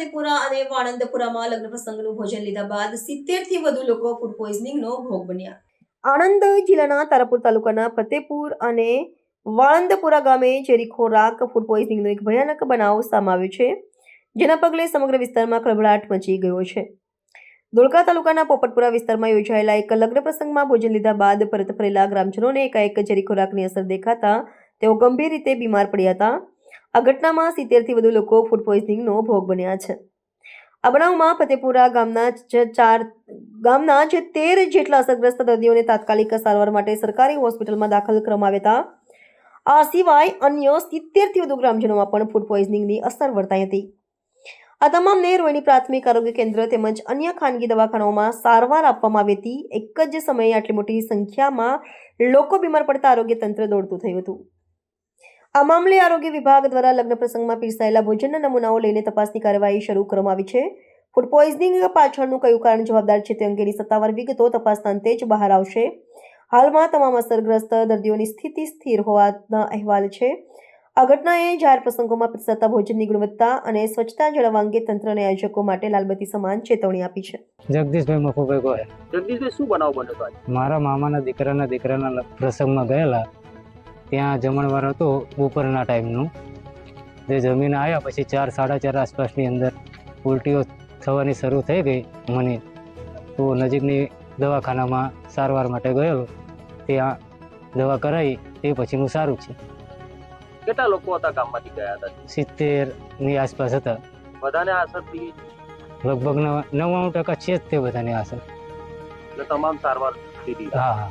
વાણંદપુરામાં લગ્ન પ્રસંગનું ભોજન લીધા બાદ સિત્તેરથી વધુ લોકો ફૂડ પોઈઝનિંગનો ભોગ બન્યા. આણંદ જિલ્લાના તારાપુર તાલુકાના ફતેપુર અને વાળંદપુરા ગામે ઝેરી ખોરાક ફૂડ પોઈઝનિંગનો એક ભયાનક બનાવ સામે આવ્યો છે, જેના પગલે સમગ્ર વિસ્તારમાં ખળભળાટ મચી ગયો છે. ધોળકા તાલુકાના પોપટપુરા વિસ્તારમાં યોજાયેલા એક લગ્ન પ્રસંગમાં ભોજન લીધા બાદ પરત ફરેલા ગ્રામજનોને એકાએક ઝેરી ખોરાકની અસર દેખાતા તેઓ ગંભીર રીતે બીમાર પડ્યા હતા. આ ઘટનામાં સિત્તેરથી વધુ લોકો ફૂડ પોઈઝનિંગનો ભોગ બન્યા છે. આ બનાવમાં ફતેપુરા ગામના જ ચાર, ગામના જે તેર જેટલા અસરગ્રસ્ત દર્દીઓને તાત્કાલિક સારવાર માટે સરકારી હોસ્પિટલમાં દાખલ કરવામાં આવ્યા હતા. આ સિવાય અન્ય સિત્તેરથી વધુ ગ્રામજનોમાં પણ ફૂડ પોઈઝનિંગની અસર વર્તાઈ હતી. આ તમામને રોયની પ્રાથમિક આરોગ્ય કેન્દ્ર તેમજ અન્ય ખાનગી દવાખાનાઓમાં સારવાર આપવામાં આવી હતી. એક જ સમયે આટલી મોટી સંખ્યામાં લોકો બીમાર પડતા આરોગ્ય તંત્ર દોડતું થયું હતું. આ મામલે આરોગ્ય વિભાગ દ્વારા લગ્ન પ્રસંગમાં પીરસાયેલા ભોજનના નમૂનાઓ લઈને તપાસની કાર્યવાહી શરૂ કરવામાં આવી છે. ફૂડ પોઈઝનિંગ પાછળનું કયું કારણ જવાબદાર છે તે અંગેની સત્તાવાર વિગતો તપાસના અંતે જ બહાર આવશે. હાલમાં તમામ અસરગ્રસ્ત દર્દીઓની સ્થિતિ સ્થિર હોવાના અહેવાલ છે. આ ઘટનાએ જાહેર પ્રસંગોમાં પીરસાતા ભોજનની ગુણવત્તા અને સ્વચ્છતા જાળવવા અંગે તંત્રને આયોજકો માટે લાલબત્તી સમાન ચેતવણી આપી છે. જગદીશભાઈ મફુભાઈ ગોહેલ. જગદીશભાઈ શું બનાવ બન્યો મારા મામાના દીકરાના દીકરાના પ્રસંગમાં ગયેલા ત્યાં જમણવાર હતો બપોરના ટાઈમનું. જે જમીન આવ્યા પછી ચાર સાડા ચાર આસપાસની અંદર ઉલટીઓ થવાની શરૂ થઈ ગઈ મને. તો નજીકની દવાખાનામાં સારવાર માટે ગયેલો. ત્યાં દવા કરાવી તે પછીનું સારું છે. કેટલા લોકો હતા કામમાંથી ગયા હતા? સિત્તેરની આસપાસ હતા. બધાને અસર થઈ લગભગ નવ- નવ્વાણું ટકા છે જ તે બધાની એટલે તમામ સારવાર લીધી. હા હા.